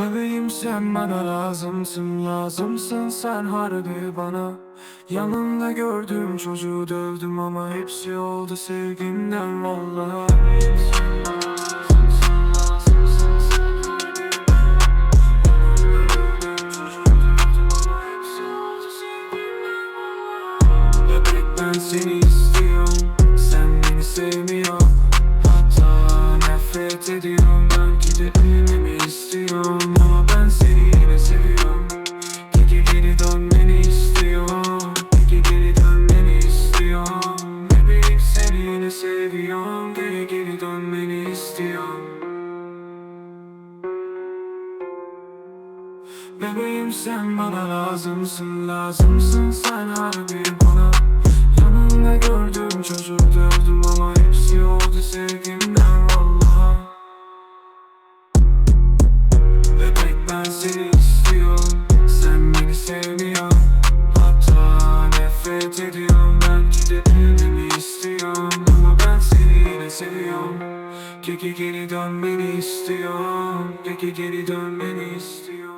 Bebeğim sen bana lazımsın lazımsın. Sen harbi bana. Yanımda gördüğüm çocuğu dövdüm ama hepsi oldu sevgimden vallahi. Bebek ben seni istiyorum. Sen beni sevmiyorsun Hatta nefret ediyorum. Belki de seviyorum Geri geri dönmeni istiyorum. Bebeğim sen bana lazımsın lazımsın sen harbi bana. Yanımda gördüğüm çocuğu dövdüm ama hepsi oldu sevgimden seviyorum Peki geri dönmeni istiyorum Peki geri dönmeni istiyorum